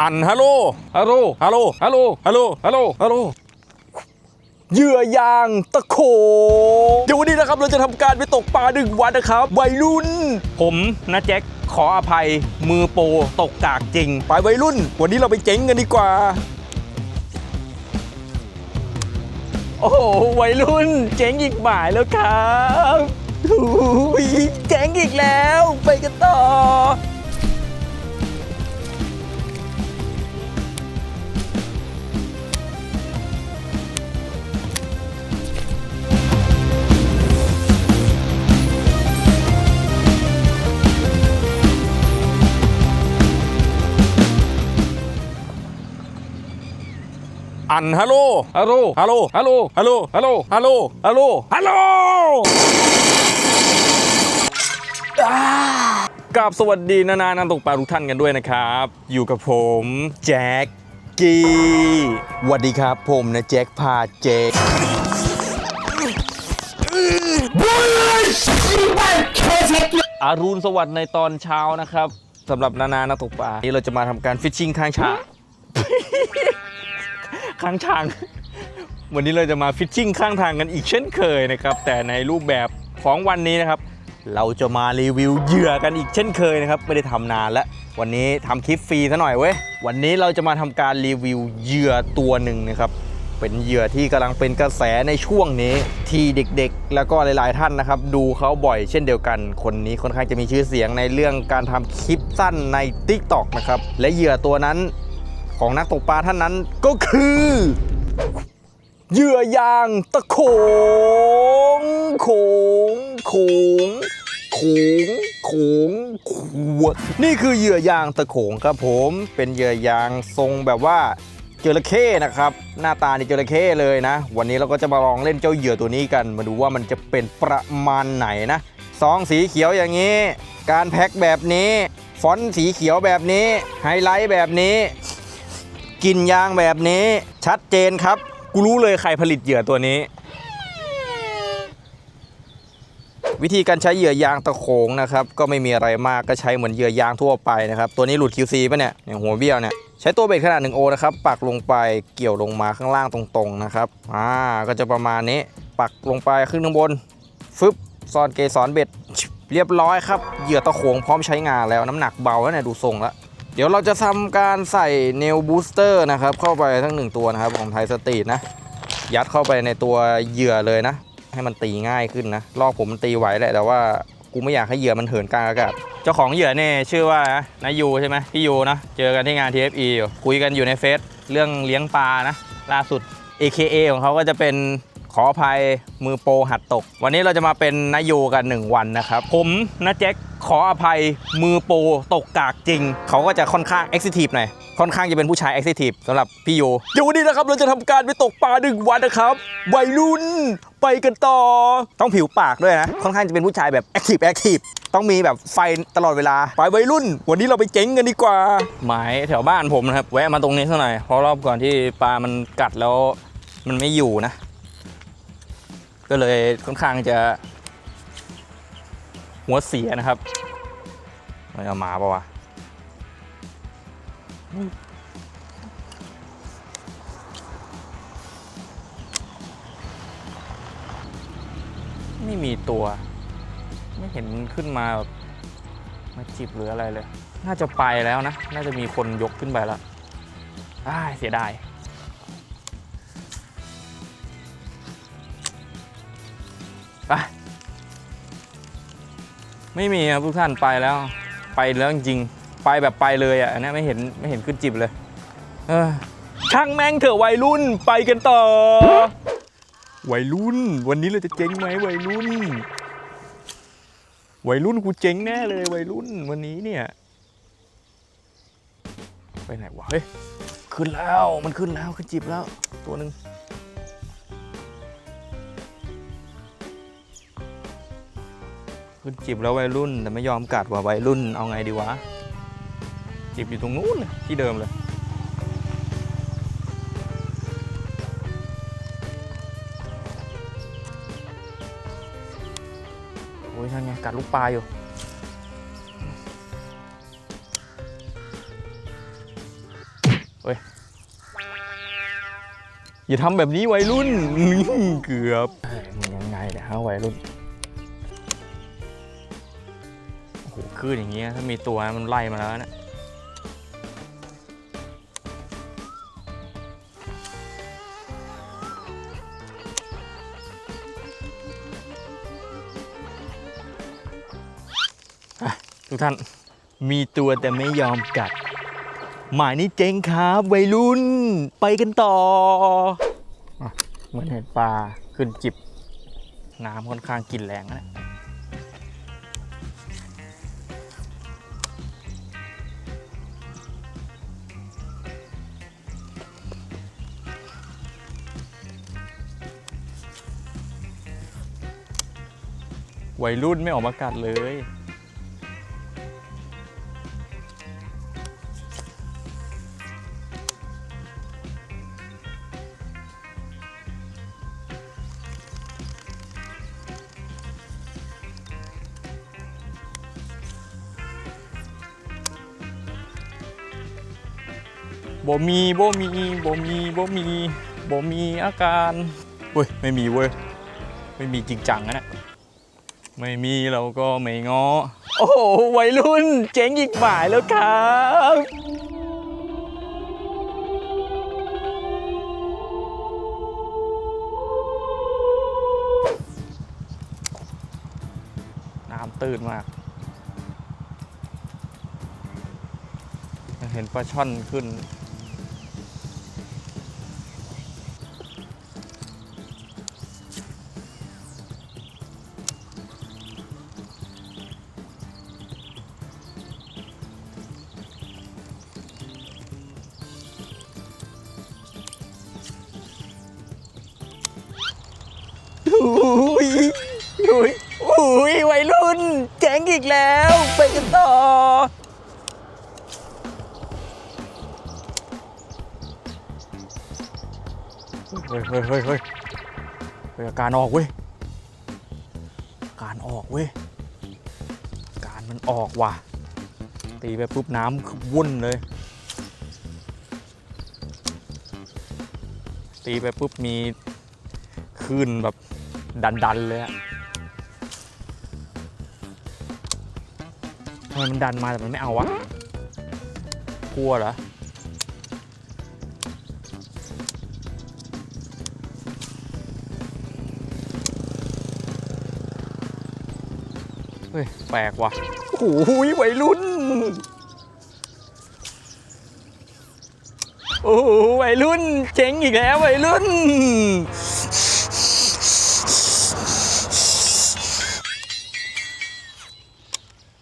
อันฮัลโหล ฮัลโหล ฮัลโหล ฮัลโหล ฮัลโหล ฮัลโหล ฮัลโหล เหยื่อยางตะโขงเดี๋ยววันนี้นะครับเราจะทำการไปตกปลาหนึ่งวันนะครับวัยรุ่น ผมนะแจ็คขออภัยมือโปรตกกากจริง ไปวัยรุ่น วันนี้เราไปเจ๊งกันดีกว่า โอ้โหวัยรุ่น เจ๊งอีกหมายแล้วครับหูยเจ๊งอีกแล้ว ไปกันต่อ อันฮัลโหลฮัลโหลฮัลโหลฮัลโหลฮัลโหลฮัลโหลฮัลโหลฮัลโหลฮัลโหลกับสวัสดีนานานันตกปลาทุกท่านกันด้วยนะครับ อยู่กับผมแจ็คกี้สวัสดีครับผมนะแจ็คพาแจ็คอารุณสวัสดิ์ในตอนเช้านะครับสำหรับนานานักตกปลานี้เราจะมาทำการฟิชชิงทางช้าง ข้างทาง วันนี้เราจะมาฟิชชิ่งข้างทางกันอีกเช่นเคยนะครับ แต่ในรูปแบบของวันนี้นะครับ เราจะมารีวิวเหยื่อกันอีกเช่นเคยนะครับ ไม่ได้ทำนานแล้ว วันนี้ทำคลิปฟรีซะหน่อยเว้ย วันนี้เราจะมาทำการรีวิวเหยื่อตัวหนึ่งนะครับ เป็นเหยื่อที่กำลังเป็นกระแสในช่วงนี้ ที่เด็กๆ แล้วก็หลาย ๆ ท่านนะครับ ดูเขาบ่อยเช่นเดียวกัน คนนี้ค่อนข้างจะมีชื่อเสียงในเรื่องการทำคลิปสั้นใน TikTok นะครับ และเหยื่อตัวนั้น ของนักตกปลาท่านนั้นก็คือเหยื่อยางตะโขงโขงโขงโขงโขงขวดนี่คือเหยื่อยางตะโขงครับผมเป็นเหยื่อยางทรงแบบว่าจระเข้นะครับ หน้าตาในี่จระเข้เลยนะ วันนี้เราก็จะมาลองเล่นเจ้าเหยื่อตัวนี้กัน มาดูว่ามันจะเป็นประมาณไหนนะซองสีเขียวอย่างนี้ การแพ็คแบบนี้ ฟอนต์สีเขียวแบบนี้ ไฮไลท์แบบนี้ กลิ่นยางแบบนี้ชัดเจนครับ กูรู้เลยใครผลิตเหยื่อตัวนี้ วิธีการใช้เหยื่อยางตะโขงนะครับ ก็ไม่มีอะไรมากก็ใช้เหมือนเหยื่อยางทั่วไปนะครับ ตัวนี้หลุด QC ป่ะเนี่ยอย่างหัวเบี้ยวเนี่ยใช้ตัวเบ็ดขนาด 1 โอนะครับปักลงไปเกี่ยวลงมาข้างล่างตรงๆนะครับอ่าก็จะประมาณนี้ปักลงไปขึ้นข้างบนฟึบซ่อนเกสรเบ็ดเรียบร้อยครับเหยื่อตะโขงพร้อมใช้งานแล้วน้ำหนักเบาแล้วเนี่ยดูทรงแล้ว เดี๋ยวเราจะทำการใส่เนลบูสเตอร์นะครับ เข้าไปทั้งหนึ่งตัวนะครับ ของไทยสตรีทนะ ยัดเข้าไปในตัวเหยื่อเลยนะ ให้มันตีง่ายขึ้นนะลอกผมมันตีไหวแหละแต่ว่ากูไม่อยากให้เหยื่อมันเหินกลางอากาศ เจ้าของเหยื่อเนี่ยชื่อว่านายูใช่ไหมพี่ยูนะ เจอกันที่งาน TFE อยู่คุยกันอยู่ในเฟซเรื่องเลี้ยงปลานะ ล่าสุด AKA ของเขาก็จะเป็น ขออภัยมือโปรหัดตก วันนี้เราจะมาเป็นนายูกัน 1 วันนะครับ ผมนะแจ็คขออภัยมือโปรตกกากจริง เขาก็จะค่อนข้างเอ็กซิทีฟหน่อยค่อนข้างจะเป็นผู้ชายเอ็กซิทีฟสำหรับพี่ยูเดี๋ยววันนี้นะครับเราจะทำการไปตกปลาหนึ่งวันนะครับวัยรุ่นไปกันต่อ ต้องผิวปากด้วยนะ ค่อนข้างจะเป็นผู้ชายแบบแอคทีฟแอคทีฟต้องมีแบบไฟตลอดเวลาไปวัยรุ่น วันนี้เราไปเจ๊งกันดีกว่า หมายแถวบ้านผมนะครับ แวะมาตรงนี้สักหน่อยเพราะรอบก่อนที่ปลามันกัดแล้วมันไม่อยู่นะ ก็เลยค่อนข้างจะหัวเสียนะครับมันเอามาปะวะไม่มีตัว ไม่เห็นขึ้นมาแบบมาจิบหรืออะไรเลย น่าจะไปแล้วนะ น่าจะมีคนยกขึ้นไปแล้วอ้าเสียดาย ไม่มีครับทุกท่านไปแล้ว ไปแล้วจริงๆไปแบบไปเลยอะอันเนี้ยไม่เห็นไม่เห็นขึ้นจิบเลย เออช่างแม่งเถอะวัยรุ่นไปกันต่อ วัยรุ่น วันนี้เราจะเจ๊งไหมวัยรุ่น วัยรุ่นกูเจ๊งแน่เลยวัยรุ่นวันนี้เนี่ย ไปไหนวะเฮ้ยขึ้นแล้วมันขึ้นแล้วขึ้นจิบแล้ว ตัวหนึ่ง ขึ้นจีบแล้ววัยรุ่น แต่ไม่ยอมกัดว่าวัยรุ่นเอาไงดีวะจีบอยู่ตรงนู้นเลยที่เดิมเลยโอ้ยนั่นไงกัดลูกปลาอยู่เฮ้ย อย่าทำแบบนี้วัยรุ่นเกือบเฮ้ยมึงยังไงเนี่ยฮะวัยรุ่น โอ้โหคลื่นอย่างเงี้ยถ้ามีตัวมันไล่มาแล้วเนะทุกท่านมีตัวแต่ไม่ยอมกัด หมายนี้เจ๊งครับวัยรุ่นไปกันต่อเหมือนเห็นปลาขึ้นจิบ น้ำค่อนข้างกินแรงนะ วัยรุ่นไม่ออกมากัดเลย บ่มีบ่มีบ่มีบ่มีบ่มีอาการเว้ย ไม่มีเว้ย ไม่มีจริงจังนะเนี่ย ไม่มีเราก็ไม่ง้อ โอ้โหวัยรุ่นเจ๋งอีกฝ่ายแล้วครับน้ำตื้นมาก เห็นปลาช่อนขึ้น อุ้ยอุ้ยอุ้ยวัยรุ่นเจ๋งอีกแล้ว ไปกันต่อ เฮ้ยเฮ้ยเฮ้ยเฮ้ยเฮ้ยอาการออกเว้ยอาการออกเว้ยอาการมันออกว่ะ ตีไปปุ๊บน้ำวุ่นเลย ตีไปปุ๊บมีคลื่นแบบ ดันๆเลยอะทำไมมันดันมาแต่มันไม่เอาวะกลัวเหรอเฮ้ยแปลกว่ะโอ้โหวัยรุ่น โอ้โหวัยรุ่นเจ๋งอีกแล้ววัยรุ่น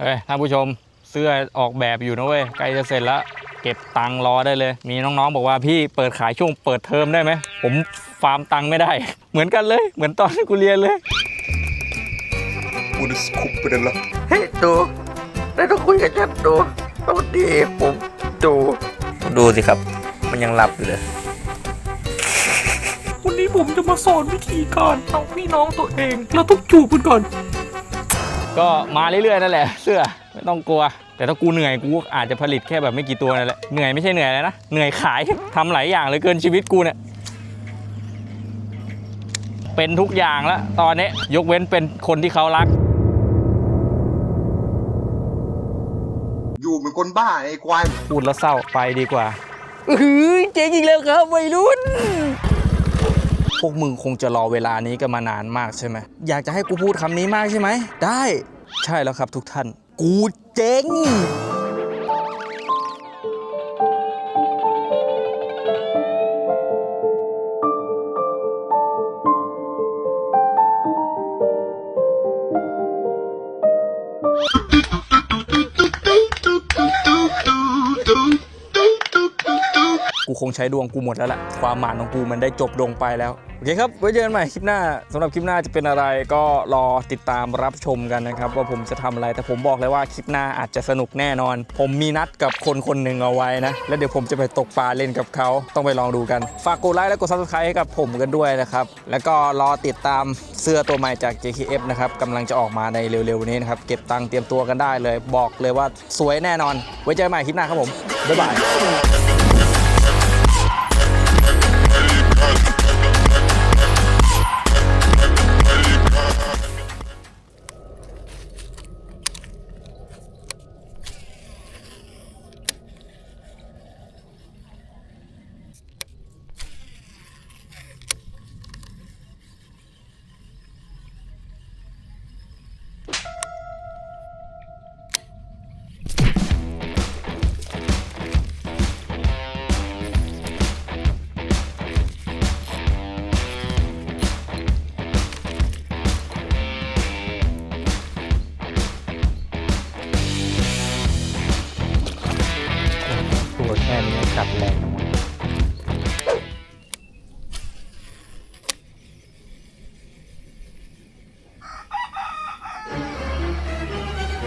เฮ้ยท่านผู้ชมเสื้อออกแบบอยู่นะเว้ยใกล้จะเสร็จแล้ว เก็บตังค์รอได้เลย มีน้องๆบอกว่าพี่เปิดขายช่วงเปิดเทอมได้ไหม ผมฟาร์มตังค์ไม่ได้ เหมือนกันเลย เหมือนตอนที่กูเรียนเลย Borde skuppe eller? เฮ้ยดูได้ต้องคุยกับฉันดูสวัสดีผมดู ดูสิครับ มันยังหลับอยู่เลยวันนี้ผมจะมาสอนวิธีการเอาพี่น้องตัวเอง แล้วต้องจูบกันก่อน ก็มาเรื่อยๆนั่นแหละ เสื้อไม่ต้องกลัว แต่ถ้ากูเหนื่อยกูอาจจะผลิตแค่แบบไม่กี่ตัวนั่นแหละเหนื่อยไม่ใช่เหนื่อยเลยนะเหนื่อยขายทำหลายอย่างเหลยเกินชีวิตกูเนี่ยเป็นทุกอย่างแล้วตอนนี้ยกเว้นเป็นคนที่เขารัก อยู่เหมือนคนบ้าไอ้ควายพูดแล้วเศร้าไปดีกว่าอื้อหือเจ๋งอีกแล้วครับวัยรุ่นพ วกมึงคงจะรอเวลานี้กันมานานมากใช่ไหมอยากจะให้กูพูดคำนี้มากใช่ไหมได้ ใช่แล้วครับทุกท่าน กูเจ๊ง คงใช้ดวงกูหมดแล้วแหละความหมานของกูมันได้จบลงไปแล้ว โอเคครับ ไว้เจอกันใหม่คลิปหน้าสำหรับคลิปหน้าจะเป็นอะไรก็รอติดตามรับชมกันนะครับ ว่าผมจะทำอะไรแต่ผมบอกเลยว่าคลิปหน้าอาจจะสนุกแน่นอน ผมมีนัดกับคนคนหนึ่งเอาไว้นะ แล้วเดี๋ยวผมจะไปตกปลาเล่นกับเขาต้องไปลองดูกัน ฝากกดไลค์และกด subscribe ให้กับผมกันด้วยนะครับแล้วก็รอติดตามเสื้อตัวใหม่จาก JKF นะครับกำลังจะออกมาในเร็วๆนี้นะครับเก็บตังค์เตรียมตัวกันได้เลย บอกเลยว่าสวยแน่นอน ไว้เจอกันใหม่คลิปหน้าครับผมบ๊ายบาย